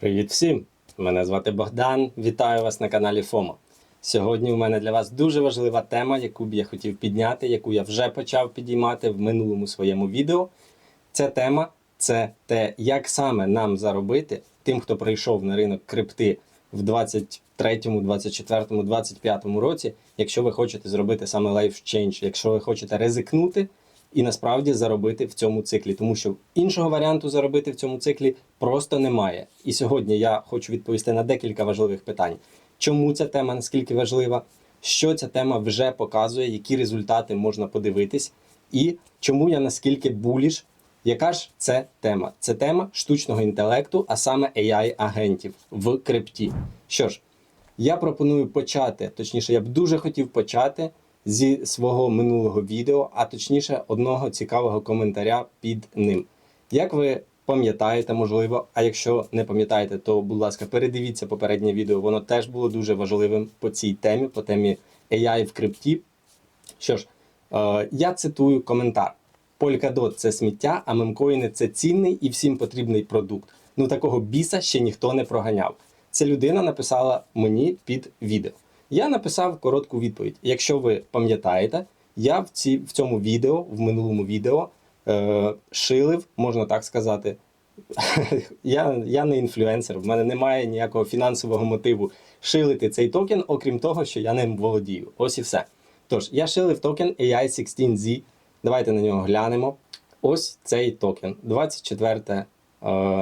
Привіт всім! Мене звати Богдан. Вітаю вас на каналі ФОМО. Сьогодні у мене для вас дуже важлива тема, яку б я хотів підняти, яку я вже почав підіймати в минулому своєму відео. Ця тема це те, як саме нам заробити тим, хто прийшов на ринок крипти в 23, 24, 25 році, якщо ви хочете зробити саме change, якщо ви хочете ризикнути і насправді заробити в цьому циклі, тому що іншого варіанту заробити в цьому циклі просто немає. І сьогодні я хочу відповісти на декілька важливих питань. Чому ця тема наскільки важлива? Що ця тема вже показує, які результати можна подивитись, і чому я наскільки буліш яка ж це тема? Це тема штучного інтелекту, а саме AI-агентів в крипті. Що ж, я пропоную почати, точніше, я б дуже хотів почати зі свого минулого відео, а точніше, одного цікавого коментаря під ним. Як ви пам'ятаєте, можливо, а якщо не пам'ятаєте, то, будь ласка, передивіться попереднє відео, воно теж було дуже важливим по цій темі, по темі AI в крипті. Що ж, е, я цитую коментар. Polkadot – це сміття, а мемкоїни це цінний і всім потрібний продукт. Ну такого біса ще ніхто не проганяв. Ця людина написала мені під відео. Я написав коротку відповідь. Якщо ви пам'ятаєте, я в, ці, в цьому відео, в минулому відео, е, шилив, можна так сказати. я, я не інфлюенсер, в мене немає ніякого фінансового мотиву шилити цей токен, окрім того, що я ним володію. Ось і все. Тож, я шилив токен AI16Z. Давайте на нього глянемо. Ось цей токен. 24 е,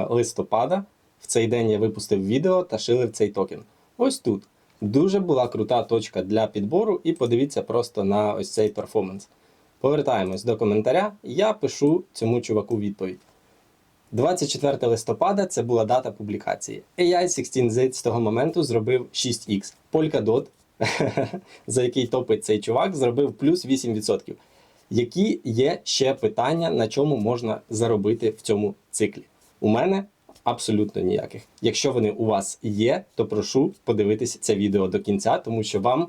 листопада. В цей день я випустив відео та шилив цей токен. Ось тут. Дуже була крута точка для підбору, і подивіться просто на ось цей перформанс. Повертаємось до коментаря. Я пишу цьому чуваку відповідь. 24 листопада це була дата публікації. AI16Z з того моменту зробив 6X. Polkadot, за який топить цей чувак, зробив плюс 8%. Які є ще питання, на чому можна заробити в цьому циклі? У мене абсолютно ніяких. Якщо вони у вас є, то прошу подивитися це відео до кінця, тому що вам,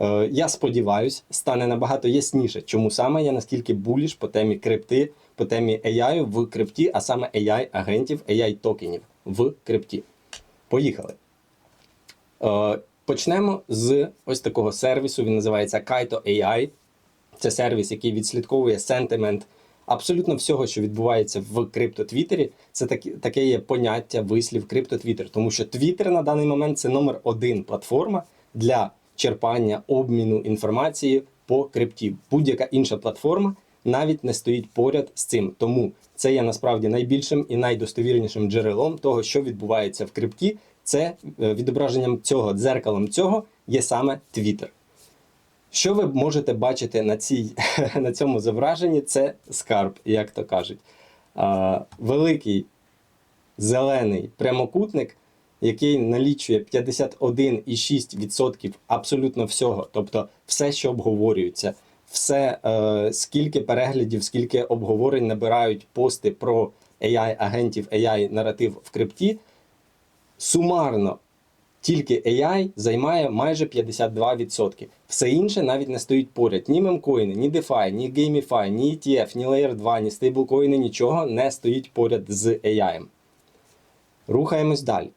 е, я сподіваюся, стане набагато ясніше, чому саме я наскільки буліш по темі крипти, по темі AI в крипті, а саме AI-агентів, AI-токенів в крипті. Поїхали. Е, почнемо з ось такого сервісу. Він називається Kaito AI. Це сервіс, який відслідковує сентимент абсолютно всього, що відбувається в криптотвіттері. Це такі, таке є поняття вислів криптотвіттер, тому що Твіттер на даний момент це номер один платформа для черпання обміну інформації по крипті. Будь-яка інша платформа навіть не стоїть поряд з цим. Тому це є насправді найбільшим і найдостовірнішим джерелом того, що відбувається в крипті. Це е, відображенням цього, дзеркалом цього є саме Твіттер. Що ви можете бачити на цій, на цьому зображенні? Це скарб, як то кажуть. А, великий зелений прямокутник, який налічує 51,6% абсолютно всього. Тобто все, що обговорюється, все, е, скільки переглядів, скільки обговорень набирають пости про AI-агентів, AI-наратив в крипті, сумарно тільки AI займає майже 52%. Все інше навіть не стоїть поряд. Ні мемкоїни, ні DeFi, ні GameFi, ні ETF, ні Layer 2, ні стейблкоїни, нічого не стоїть поряд з AI. Рухаємось далі.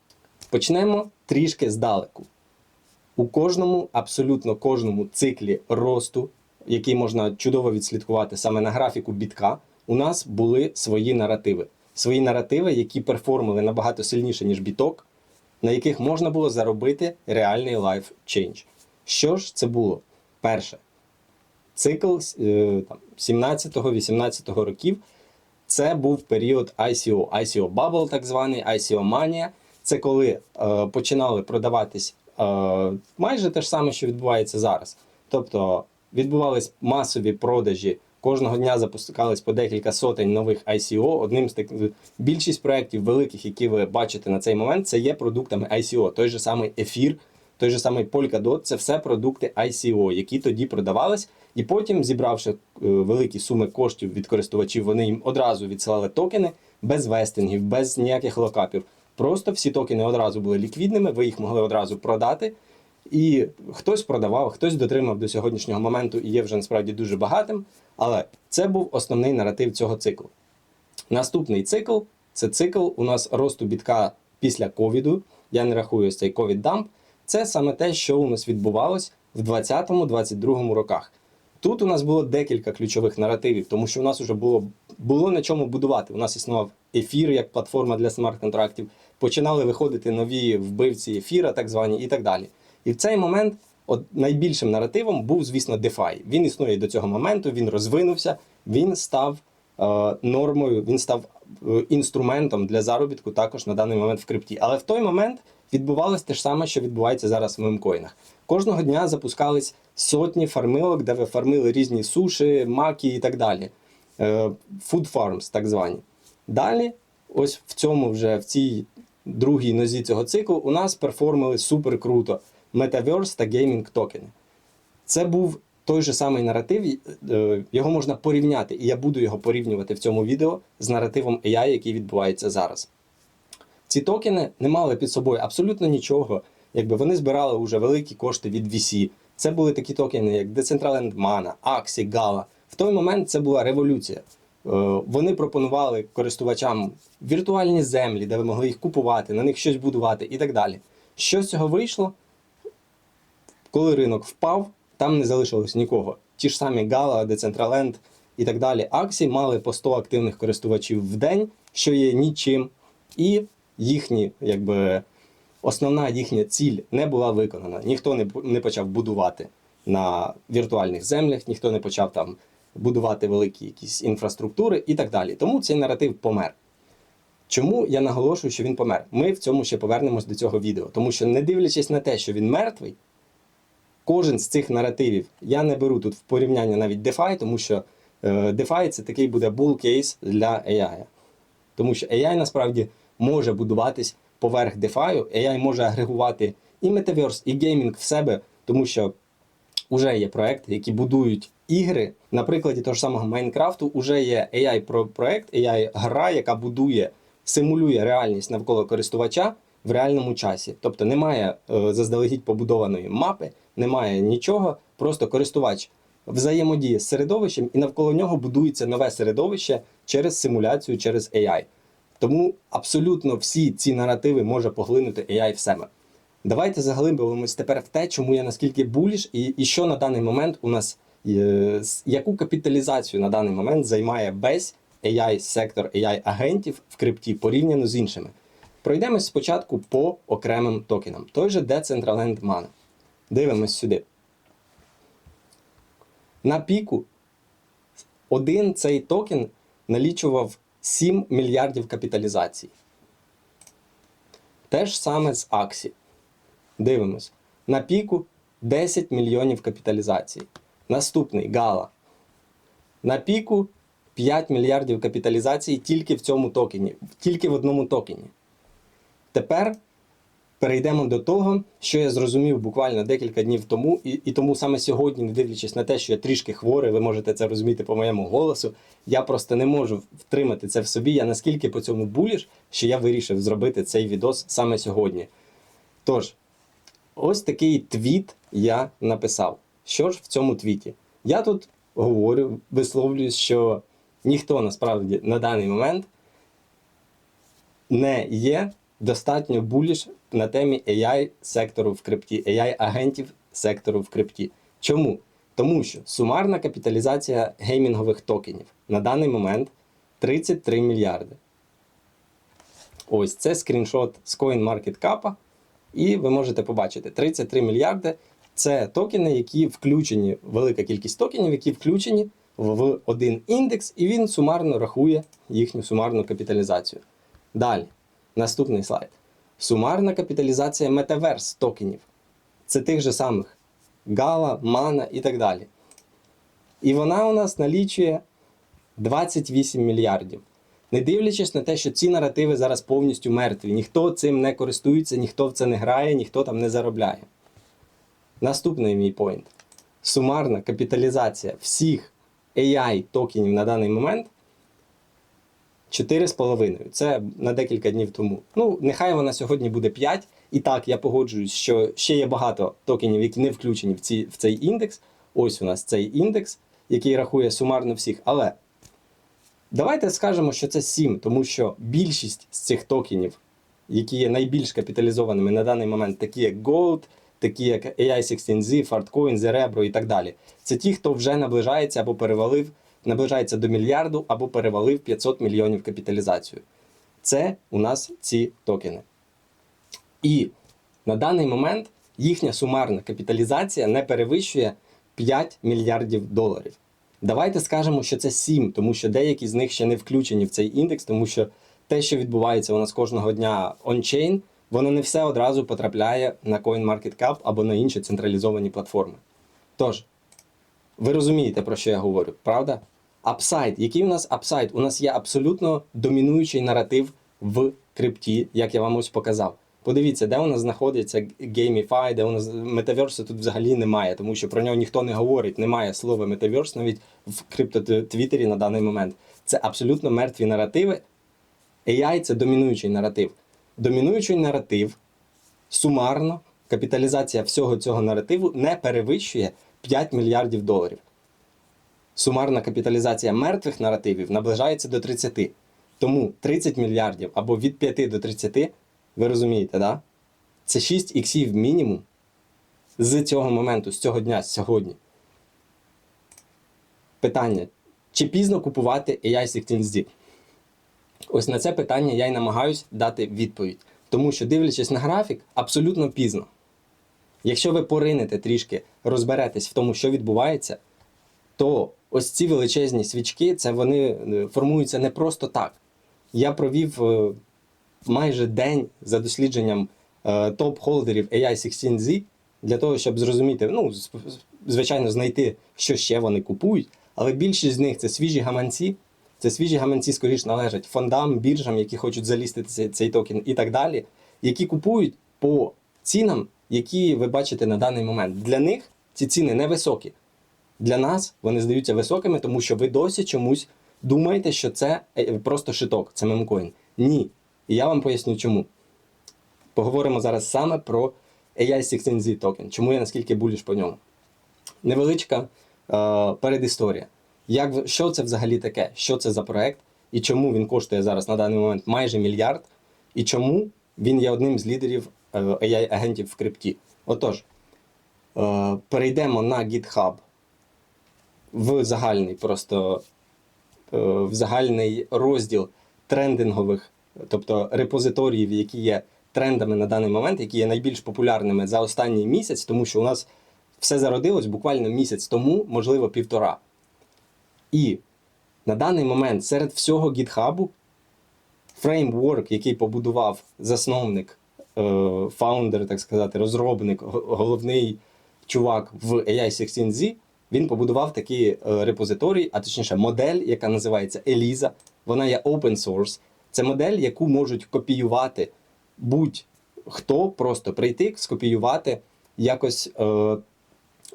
Почнемо трішки здалеку. У кожному, абсолютно кожному циклі росту, який можна чудово відслідкувати саме на графіку бітка, у нас були свої наративи. Свої наративи, які перформили набагато сильніше, ніж біток, на яких можна було заробити реальний life change. Що ж це було? Перше, цикл е, там, 17-18 років це був період ICO, ICO Bubble, так званий, ICO Mania. Це коли е, починали продаватись е, майже те ж саме, що відбувається зараз. Тобто відбувались масові продажі. Кожного дня запускались по декілька сотень нових ICO. Одним з таких більшість проєктів великих, які ви бачите на цей момент, це є продуктами ICO. Той же самий ефір, той же самий Polkadot, це все продукти ICO, які тоді продавались, і потім, зібравши е, великі суми коштів від користувачів, вони їм одразу відсилали токени без вестингів, без ніяких локапів. Просто всі токени одразу були ліквідними, ви їх могли одразу продати. І хтось продавав, хтось дотримав до сьогоднішнього моменту і є вже насправді дуже багатим. Але це був основний наратив цього циклу. Наступний цикл це цикл у нас росту бітка після ковіду. Я не рахую ось цей ковід-дамп. Це саме те, що у нас відбувалось в 2020-2022 роках. Тут у нас було декілька ключових наративів, тому що у нас вже було, було на чому будувати. У нас існував ефір як платформа для смарт-контрактів, починали виходити нові вбивці ефіра, так звані, і так далі. І в цей момент от найбільшим наративом був, звісно, DeFi. Він існує до цього моменту, він розвинувся, він став е, нормою, він став е, інструментом для заробітку також на даний момент в крипті. Але в той момент відбувалось те ж саме, що відбувається зараз в мемкоїнах. Кожного дня запускались сотні фармилок, де ви фармили різні суші, маки і так далі. Е, Food farms, так звані. Далі, ось в цьому вже в цій другій нозі цього циклу, у нас перформили супер круто Metaverse та геймінг токени. Це був той же самий наратив, е, його можна порівняти, і я буду його порівнювати в цьому відео з наративом AI, який відбувається зараз. Ці токени не мали під собою абсолютно нічого. Якби вони збирали вже великі кошти від VC. Це були такі токени, як Decentraland Mana, Axie, Gala. В той момент це була революція. Е, Вони пропонували користувачам віртуальні землі, де ви могли їх купувати, на них щось будувати і так далі. Що з цього вийшло? Коли ринок впав, там не залишилось нікого. Ті ж самі Gala, Decentraland і так далі. Аксі мали по 100 активних користувачів в день, що є нічим, і їхні, якби, основна їхня ціль не була виконана. Ніхто не, не почав будувати на віртуальних землях, ніхто не почав там будувати великі якісь інфраструктури і так далі. Тому цей наратив помер. Чому я наголошую, що він помер? Ми в цьому ще повернемось до цього відео, тому що, не дивлячись на те, що він мертвий, кожен з цих наративів я не беру тут в порівняння навіть DeFi, тому що е, DeFi це такий буде bull case для AI. Тому що AI насправді може будуватись поверх DeFi, AI може агрегувати і Metaverse, і геймінг в себе, тому що вже є проекти, які будують ігри. На прикладі того ж самого Майнкрафту вже є AI-проект, AI-гра, яка будує, симулює реальність навколо користувача в реальному часі. Тобто немає е, заздалегідь побудованої мапи, немає нічого, просто користувач взаємодіє з середовищем, і навколо нього будується нове середовище через симуляцію, через AI. Тому абсолютно всі ці наративи може поглинути AI в себе. Давайте заглибимось тепер в те, чому я наскільки буліш, і, і що на даний момент у нас е, яку капіталізацію на даний момент займає весь AI сектор AI агентів в крипті порівняно з іншими. Пройдемось спочатку по окремим токенам. Той же Decentraland Mana. Дивимось сюди. На піку один цей токен налічував 7 мільярдів капіталізації. Те ж саме з Axie. Дивимось. На піку 10 мільйонів капіталізації. Наступний Гала. На піку 5 мільярдів капіталізації тільки в цьому токені, тільки в одному токені. Тепер перейдемо до того, що я зрозумів буквально декілька днів тому, і, і тому саме сьогодні, не дивлячись на те, що я трішки хворий, ви можете це розуміти по моєму голосу. Я просто не можу втримати це в собі. Я наскільки по цьому буліш, що я вирішив зробити цей відос саме сьогодні. Тож, ось такий твіт я написав. Що ж в цьому твіті? Я тут говорю, висловлююсь, що ніхто насправді на даний момент не є достатньо буліш на темі AI сектору в крипті, AI агентів сектору в крипті. Чому? Тому що сумарна капіталізація геймінгових токенів на даний момент 33 мільярди. Ось це скріншот з CoinMarketCap, і ви можете побачити 33 мільярди. Це токени, які включені, велика кількість токенів, які включені в один індекс, і він сумарно рахує їхню сумарну капіталізацію. Далі, наступний слайд. Сумарна капіталізація метаверс токенів. Це тих же самих Гала, Мана і так далі. І вона у нас налічує 28 мільярдів. Не дивлячись на те, що ці наративи зараз повністю мертві, ніхто цим не користується, ніхто в це не грає, ніхто там не заробляє. Наступний мій поінт. Сумарна капіталізація всіх AI токенів на даний момент 4,5. Це на декілька днів тому. Ну, нехай вона сьогодні буде 5. І так, я погоджуюсь, що ще є багато токенів, які не включені в, ці, в цей індекс. Ось у нас цей індекс, який рахує сумарно всіх. Але давайте скажемо, що це 7, тому що більшість з цих токенів які є найбільш капіталізованими на даний момент, такі як Gold, такі як AI16Z, Fartcoin, Zerebro і так далі. Це ті, хто вже наближається або перевалив, наближається до мільярду або перевалив 500 мільйонів капіталізацію. Це у нас ці токени. І на даний момент їхня сумарна капіталізація не перевищує 5 мільярдів доларів. Давайте скажемо, що це 7, тому що деякі з них ще не включені в цей індекс, тому що те, що відбувається у нас кожного дня ончейн, воно не все одразу потрапляє на CoinMarketCap або на інші централізовані платформи. Тож, ви розумієте, про що я говорю, правда? Апсайд. Який у нас апсайд? У нас є абсолютно домінуючий наратив в крипті, як я вам ось показав. Подивіться, де у нас знаходиться GameFi, де у нас метаверсу тут взагалі немає, тому що про нього ніхто не говорить. Немає слова метаверс навіть в криптотвіттері на даний момент. Це абсолютно мертві наративи. AI це домінуючий наратив. Домінуючий наратив сумарно капіталізація всього цього наративу не перевищує 5 мільярдів доларів. Сумарна капіталізація мертвих наративів наближається до 30. Тому 30 мільярдів або від 5 до 30, ви розумієте, да? Це 6 іксів мінімум з цього моменту, з цього дня, з сьогодні. Питання: чи пізно купувати AI 16Z? Ось на це питання я й намагаюсь дати відповідь. Тому що, дивлячись на графік, абсолютно пізно. Якщо ви поринете трішки, розберетесь в тому, що відбувається, то ось ці величезні свічки, це вони е, формуються не просто так. Я провів е, майже день за дослідженням е, топ-холдерів AI16Z для того, щоб зрозуміти, ну, звичайно, знайти, що ще вони купують, але більшість з них це свіжі гаманці. Це свіжі гаманці, скоріш належать фондам, біржам, які хочуть залістити цей, цей токен і так далі, які купують по цінам, які ви бачите на даний момент. Для них ці ціни невисокі. Для нас вони здаються високими, тому що ви досі чомусь думаєте, що це е, просто шиток, це мемкоін. Ні. І я вам поясню чому. Поговоримо зараз саме про AI16Z токен. Чому я наскільки буліш по ньому? Невеличка е, передісторія. Як, що це взагалі таке? Що це за проект? І чому він коштує зараз на даний момент майже мільярд? І чому він є одним з лідерів е, AI-агентів в крипті? Отож, е, перейдемо на GitHub в загальний просто е, в загальний розділ трендингових, тобто репозиторіїв, які є трендами на даний момент, які є найбільш популярними за останній місяць, тому що у нас все зародилось буквально місяць тому, можливо, півтора. І на даний момент серед всього гітхабу фреймворк, який побудував засновник, е, фаундер, так сказати, розробник, головний чувак в AI16Z, він побудував такий е, репозиторій, а точніше модель, яка називається ELISA. Вона є open source. Це модель, яку можуть копіювати будь-хто, просто прийти, скопіювати, якось е,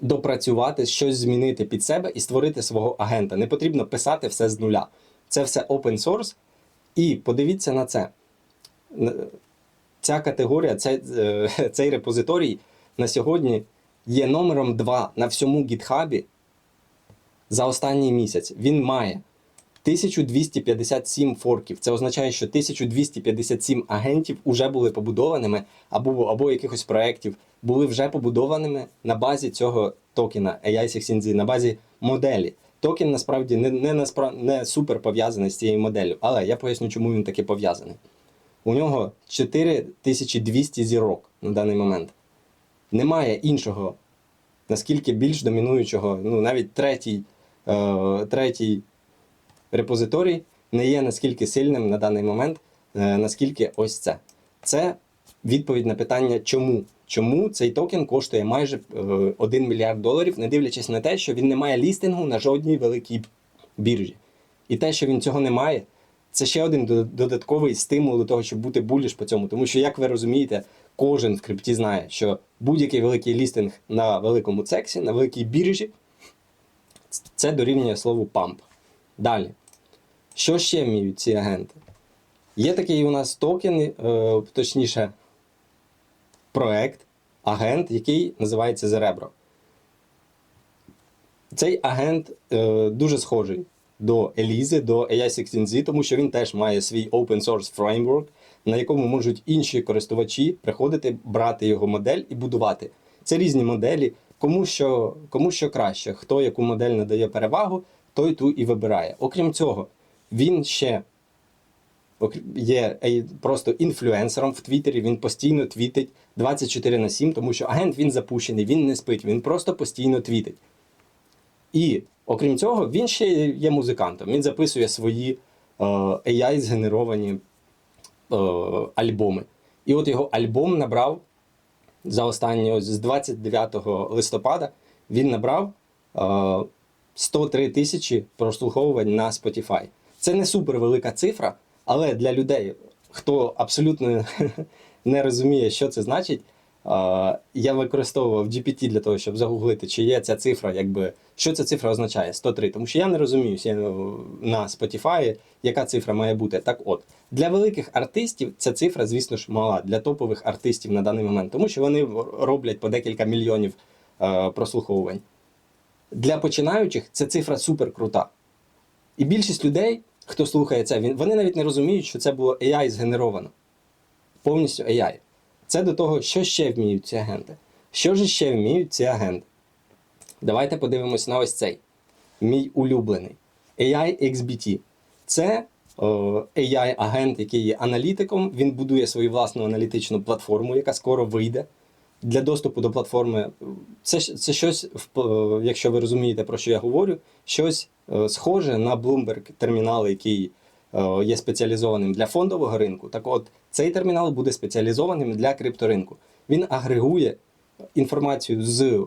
допрацювати, щось змінити під себе і створити свого агента. Не потрібно писати все з нуля. Це все open source. І подивіться на це. Ця категорія, цей, е, цей репозиторій на сьогодні є номером 2 на всьому гітхабі за останній місяць. Він має 1257 форків. Це означає, що 1257 агентів вже були побудованими, або, або якихось проєктів були вже побудованими на базі цього токена AI16Z, на базі моделі. Токен насправді не, не, наспра... не супер пов'язаний з цією моделлю, але я поясню, чому він таки пов'язаний. У нього 4200 зірок на даний момент. Немає іншого, наскільки більш домінуючого, ну навіть третій, е, третій репозиторій не є наскільки сильним на даний момент, е, наскільки ось це. Це відповідь на питання, чому. Чому цей токен коштує майже е, 1 мільярд доларів, не дивлячись на те, що він не має лістингу на жодній великій біржі. І те, що він цього не має, це ще один додатковий стимул до того, щоб бути буліш по цьому. Тому що, як ви розумієте, кожен в крипті знає, що будь-який великий лістинг на великому цексі, на великій біржі, це дорівнює слову памп. Далі. Що ще вміють ці агенти? Є такий у нас токен, е, точніше, проект, агент, який називається Zerebro. Цей агент е, дуже схожий до Елізи, до AI16Z, тому що він теж має свій open source framework, на якому можуть інші користувачі приходити, брати його модель і будувати. Це різні моделі. Кому що, кому що краще, хто яку модель надає перевагу, той ту і вибирає. Окрім цього, він ще є просто інфлюенсером в Твіттері, він постійно твітить 24 на 7, тому що агент він запущений, він не спить, він просто постійно твітить. І окрім цього, він ще є музикантом. Він записує свої е, AI згенеровані е, альбоми. І от його альбом набрав за останні ось з 29 листопада він набрав е, 103 тисячі прослуховувань на Spotify. Це не супер велика цифра, але для людей, хто абсолютно не розуміє, що це значить, е, я використовував GPT для того, щоб загуглити, чи є ця цифра, якби що ця цифра означає 103. Тому що я не розумію е, на Spotify, яка цифра має бути. Так от, для великих артистів ця цифра, звісно ж, мала для топових артистів на даний момент, тому що вони роблять по декілька мільйонів е, прослуховувань. Для починаючих ця цифра супер крута. І більшість людей, хто слухає це, вони навіть не розуміють, що це було AI згенеровано. Повністю AI. Це до того, що ще вміють ці агенти. Що ж ще вміють ці агенти? Давайте подивимось на ось цей. Мій улюблений. AI XBT. Це AI-агент, який є аналітиком. Він будує свою власну аналітичну платформу, яка скоро вийде. Для доступу до платформи це, це щось, якщо ви розумієте, про що я говорю, щось схоже на Bloomberg термінал, який є спеціалізованим для фондового ринку. Так от, цей термінал буде спеціалізованим для крипторинку. Він агрегує інформацію з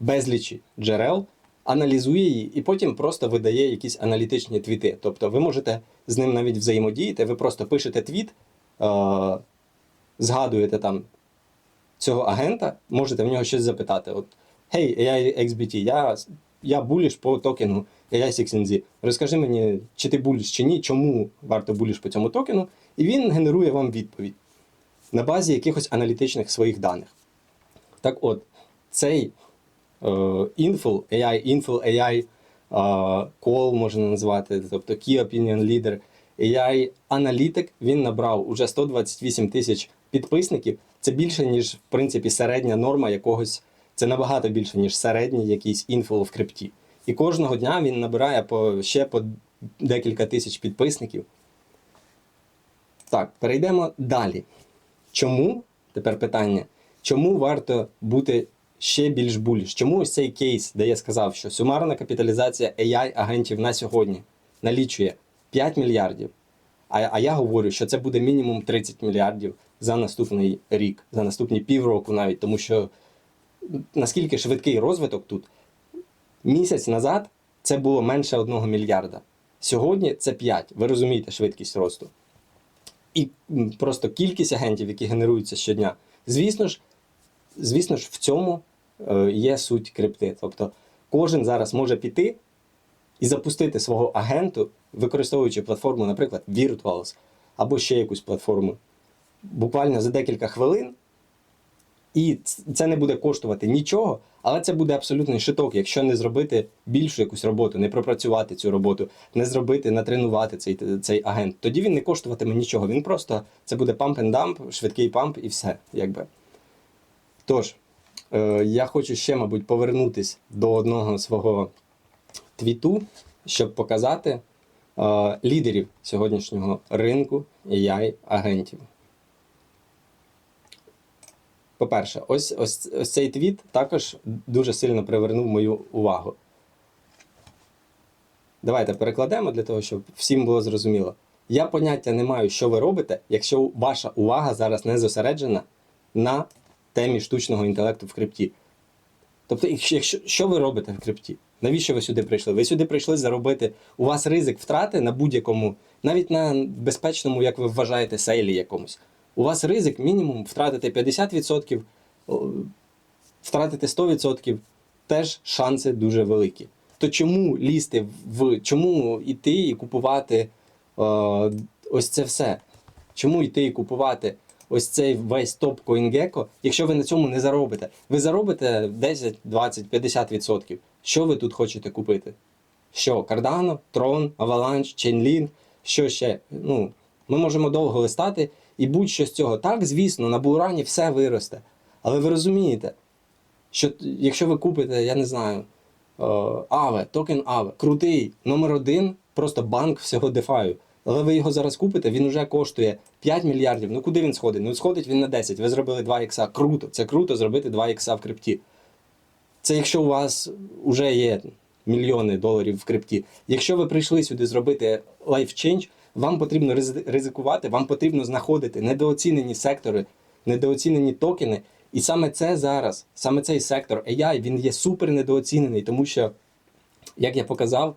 безлічі джерел, аналізує її і потім просто видає якісь аналітичні твіти. Тобто ви можете з ним навіть взаємодіяти, ви просто пишете твіт, е, згадуєте там цього агента, можете в нього щось запитати. От, Hey, AI XBT, я, я буліш по токену AI 6NZ. Розкажи мені, чи ти буліш чи ні, чому варто буліш по цьому токену, і він генерує вам відповідь на базі якихось аналітичних своїх даних. Так от, цей е, Infill, AI, Infill AI е, Call можна назвати, тобто Key Opinion Leader, AI аналітик, він набрав уже 128 тисяч підписників. Це більше, ніж в принципі середня норма якогось. Це набагато більше, ніж середній якийсь інфол в крипті. І кожного дня він набирає по, ще по декілька тисяч підписників. Так, перейдемо далі. Чому? Тепер питання. Чому варто бути ще більш буліш? Чому ось цей кейс, де я сказав, що сумарна капіталізація AI-агентів на сьогодні налічує 5 мільярдів, а, а я говорю, що це буде мінімум 30 мільярдів за наступний рік, за наступні півроку навіть, тому що наскільки швидкий розвиток тут, місяць назад це було менше 1 мільярда. Сьогодні це 5. Ви розумієте швидкість росту. І просто кількість агентів, які генеруються щодня. Звісно ж, звісно ж, в цьому е, є суть крипти. Тобто кожен зараз може піти і запустити свого агенту, використовуючи платформу, наприклад, Virtuals або ще якусь платформу, буквально за декілька хвилин. І це не буде коштувати нічого, але це буде абсолютний шиток, якщо не зробити більшу якусь роботу, не пропрацювати цю роботу, не зробити, натренувати цей, цей агент. Тоді він не коштуватиме нічого. Він просто це буде памп and дамп, швидкий памп і все. Якби. Тож, е, я хочу ще, мабуть, повернутись до одного свого твіту, щоб показати е, лідерів сьогоднішнього ринку AI-агентів. По-перше, ось, ось, ось цей твіт також дуже сильно привернув мою увагу. Давайте перекладемо для того, щоб всім було зрозуміло. Я поняття не маю, що ви робите, якщо ваша увага зараз не зосереджена на темі штучного інтелекту в крипті. Тобто, якщо, що ви робите в крипті? Навіщо ви сюди прийшли? Ви сюди прийшли заробити. У вас ризик втрати на будь-якому, навіть на безпечному, як ви вважаєте, сейлі якомусь. У вас ризик мінімум втратити 50%, втратити 100%, теж шанси дуже великі. То чому лізти в чому йти і купувати е, ось це все? Чому йти і купувати ось цей весь топ CoinGecko, якщо ви на цьому не заробите? Ви заробите 10, 20, 50%. Що ви тут хочете купити? Що? Cardano, Tron, Avalanche, Chainlink, що ще? Ну, ми можемо довго листати і будь-що з цього. Так, звісно, на булрані все виросте. Але ви розумієте, що якщо ви купите, я не знаю, е, Аве, токен Аве, крутий, номер один, просто банк всього DeFi. Але ви його зараз купите, він вже коштує 5 мільярдів. Ну куди він сходить? Ну сходить він на 10. Ви зробили 2 ікса. Круто. Це круто зробити 2 ікса в крипті. Це якщо у вас вже є мільйони доларів в крипті. Якщо ви прийшли сюди зробити change, вам потрібно ризикувати, вам потрібно знаходити недооцінені сектори, недооцінені токени. І саме це зараз, саме цей сектор AI, він є супер недооцінений, тому що, як я показав,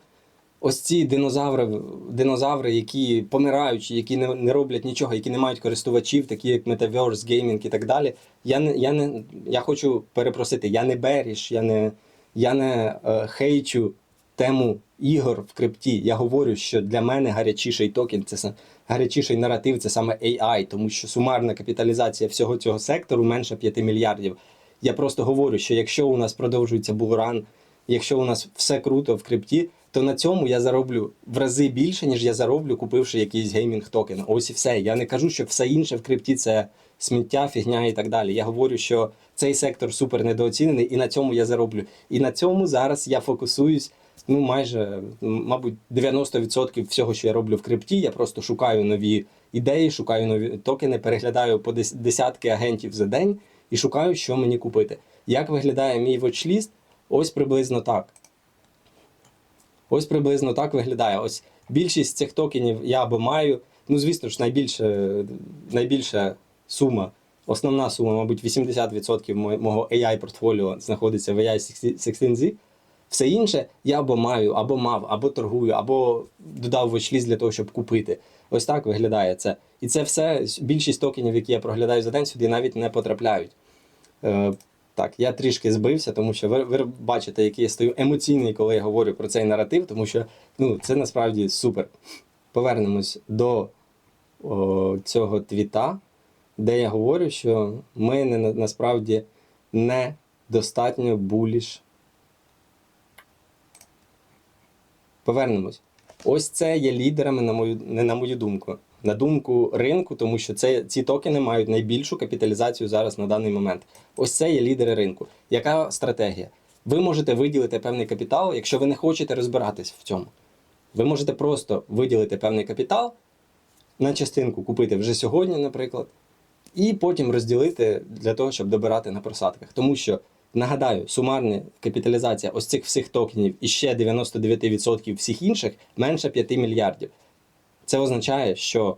ось ці динозаври, динозаври, які помираючі, які не, не роблять нічого, які не мають користувачів, такі як Metaverse, Gaming і так далі. Я не, я не я хочу перепросити, я не беріш, я не, я не е, хейчу тему ігор в крипті. Я говорю, що для мене гарячіший токен, це гарячіший наратив, це саме AI, тому що сумарна капіталізація всього цього сектору менше 5 мільярдів. Я просто говорю, що якщо у нас продовжується булран, якщо у нас все круто в крипті, то на цьому я зароблю в рази більше, ніж я зароблю, купивши якийсь геймінг токен. Ось і все. Я не кажу, що все інше в крипті це сміття, фігня і так далі. Я говорю, що цей сектор супер недооцінений, і на цьому я зароблю. І на цьому зараз я фокусуюсь. Ну, майже, мабуть, 90% всього, що я роблю в крипті, я просто шукаю нові ідеї, шукаю нові токени, переглядаю по дес- десятки агентів за день і шукаю, що мені купити. Як виглядає мій watchlist? Ось приблизно так. Ось приблизно так виглядає. Ось більшість цих токенів я або маю. Ну, звісно ж, найбільше, найбільша сума, основна сума, мабуть, 80% мого AI портфоліо знаходиться в AI 16Z. Все інше я або маю, або мав, або торгую, або додав в watchlist для того, щоб купити. Ось так виглядає це. І це все, більшість токенів, які я проглядаю за день, сюди навіть не потрапляють. Е, так, я трішки збився, тому що ви, ви бачите, який я стою емоційний, коли я говорю про цей наратив, тому що ну, це насправді супер. Повернемось до о, цього твіта, де я говорю, що ми не, на- насправді недостатньо буліш. Повернемось. Ось це є лідерами, на мою, не на мою думку, на думку ринку, тому що це, ці токени мають найбільшу капіталізацію зараз на даний момент. Ось це є лідери ринку. Яка стратегія? Ви можете виділити певний капітал, якщо ви не хочете розбиратись в цьому. Ви можете просто виділити певний капітал на частинку купити вже сьогодні, наприклад, і потім розділити для того, щоб добирати на просадках. Тому що, нагадаю, сумарна капіталізація ось цих всіх токенів і ще 99% всіх інших менше 5 мільярдів. Це означає, що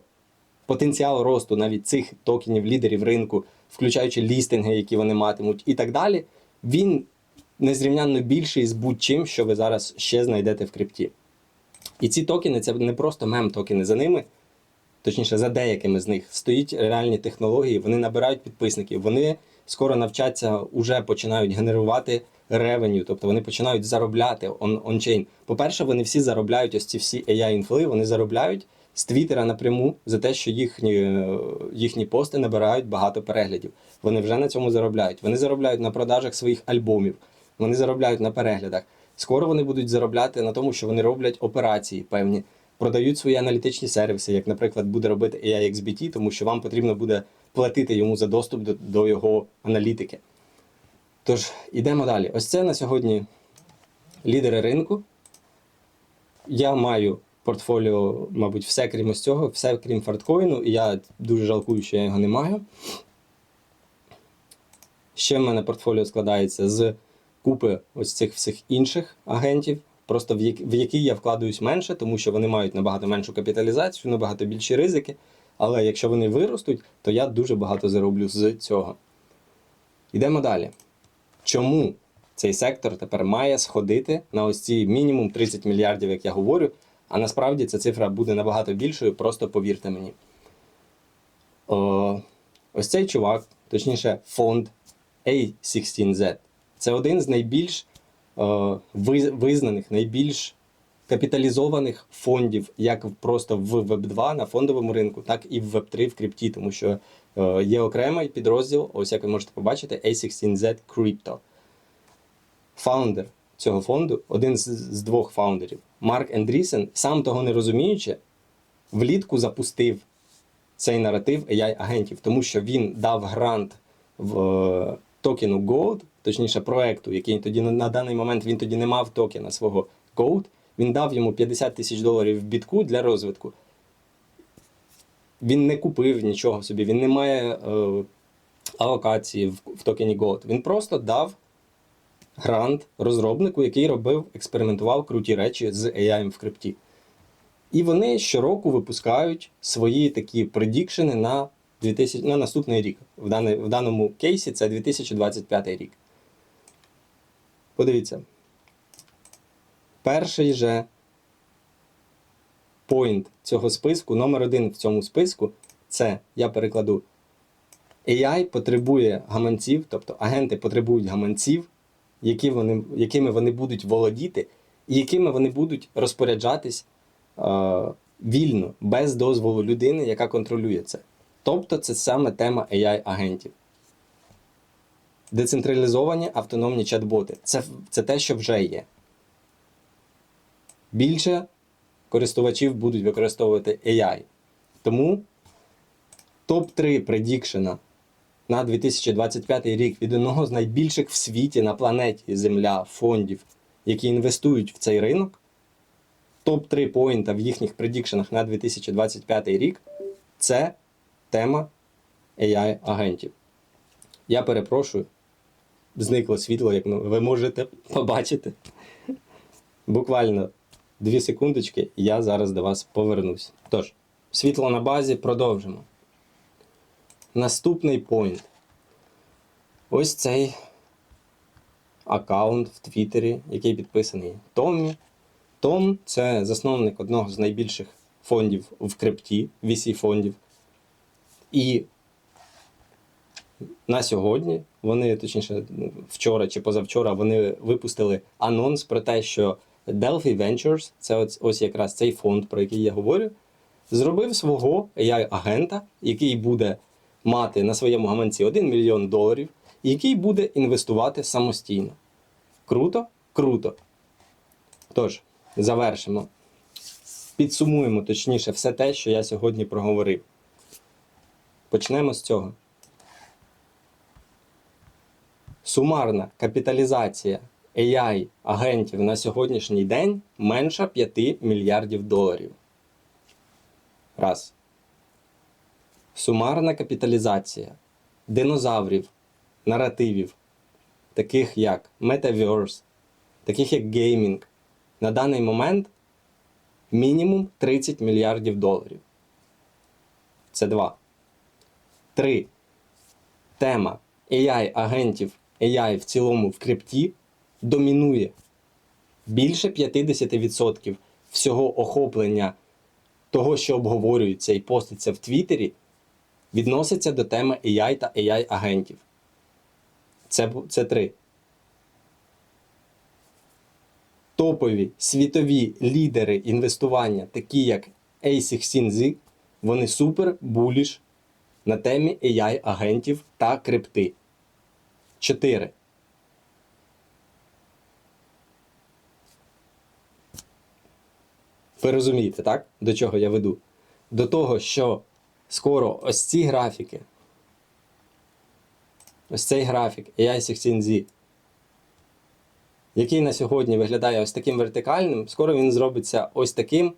потенціал росту навіть цих токенів, лідерів ринку, включаючи лістинги, які вони матимуть, і так далі, він незрівнянно більший з будь-чим, що ви зараз ще знайдете в крипті. І ці токени це не просто мем-токени за ними, точніше, за деякими з них стоїть реальні технології, вони набирають підписників, вони скоро навчаться, уже починають генерувати ревеню, тобто вони починають заробляти ончейн. По-перше, вони всі заробляють ось ці всі AI-інфли, вони заробляють з Твіттера напряму за те, що їхні, е, їхні пости набирають багато переглядів. Вони вже на цьому заробляють. Вони заробляють на продажах своїх альбомів, вони заробляють на переглядах. Скоро вони будуть заробляти на тому, що вони роблять операції певні, продають свої аналітичні сервіси, як, наприклад, буде робити AIXBT, тому що вам потрібно буде платити йому за доступ до, до його аналітики. Тож, йдемо далі. Ось це на сьогодні лідери ринку. Я маю портфоліо, мабуть, все крім ось цього, все крім фарткоїну, і я дуже жалкую, що я його не маю. Ще в мене портфоліо складається з купи ось цих всіх інших агентів, просто в, як, в які я вкладаюсь менше, тому що вони мають набагато меншу капіталізацію, набагато більші ризики. Але якщо вони виростуть, то я дуже багато зароблю з цього. Йдемо далі. Чому цей сектор тепер має сходити на ось ці мінімум 30 мільярдів, як я говорю, а насправді ця цифра буде набагато більшою, просто повірте мені. О, ось цей чувак, точніше, фонд A16Z. Це один з найбільш е, ви- визнаних, найбільш капіталізованих фондів, як просто в Web2 на фондовому ринку, так і в Web3 в крипті, тому що е, є окремий підрозділ, ось як ви можете побачити, A16Z Crypto. Фаундер цього фонду, один з, з двох фаундерів, Марк Ендрісен, сам того не розуміючи, влітку запустив цей наратив AI-агентів, тому що він дав грант в е, токену Gold, точніше проекту, який тоді на, на даний момент він тоді не мав токена свого Gold. Він дав йому 50 тисяч доларів в бітку для розвитку. Він не купив нічого собі, він не має е, алокації в, в токені Gold. Він просто дав грант розробнику, який робив, експериментував круті речі з AI в крипті. І вони щороку випускають свої такі предікшени на, 2000, на наступний рік. В, даний, в даному кейсі це 2025 рік. Подивіться. Перший же поінт цього списку, номер один в цьому списку, це я перекладу. AI потребує гаманців, тобто агенти потребують гаманців, які вони, якими вони будуть володіти, і якими вони будуть розпоряджатись е, вільно, без дозволу людини, яка контролює це. Тобто це саме тема AI-агентів. Децентралізовані автономні чат-боти. Це, це те, що вже є. Більше користувачів будуть використовувати AI. Тому топ-3 предікшена на 2025 рік від одного з найбільших в світі на планеті Земля фондів, які інвестують в цей ринок. Топ-3 поінта в їхніх предікшенах на 2025 рік це тема AI-агентів. Я перепрошую, зникло світло, як ви можете побачити. Буквально дві секундочки, я зараз до вас повернусь. Тож, світло на базі, продовжимо. Наступний поінт. Ось цей аккаунт в Твіттері, який підписаний Томмі. Том це засновник одного з найбільших фондів в крипті, VC фондів. І на сьогодні вони, точніше, вчора чи позавчора, вони випустили анонс про те, що Delphi Ventures, це ось, ось якраз цей фонд, про який я говорю, зробив свого AI-агента, який буде мати на своєму гаманці 1 мільйон доларів, і який буде інвестувати самостійно. Круто? Круто. Тож, завершимо. Підсумуємо точніше все те, що я сьогодні проговорив. Почнемо з цього. Сумарна капіталізація AI агентів на сьогоднішній день менша 5 мільярдів доларів. Раз. Сумарна капіталізація динозаврів, наративів, таких як Metaverse, таких як геймінг, на даний момент мінімум 30 мільярдів доларів. Це два. Три. Тема AI-агентів, AI в цілому в крипті домінує більше 50% всього охоплення того, що обговорюється і поститься в Твіттері, відноситься до теми AI та AI-агентів. Це, це три. Топові світові лідери інвестування, такі як A16Z, вони супер буліш на темі AI-агентів та крипти. 4. Ви розумієте, так? До чого я веду? До того, що скоро ось ці графіки, ось цей графік AI16Z, який на сьогодні виглядає ось таким вертикальним, скоро він зробиться ось таким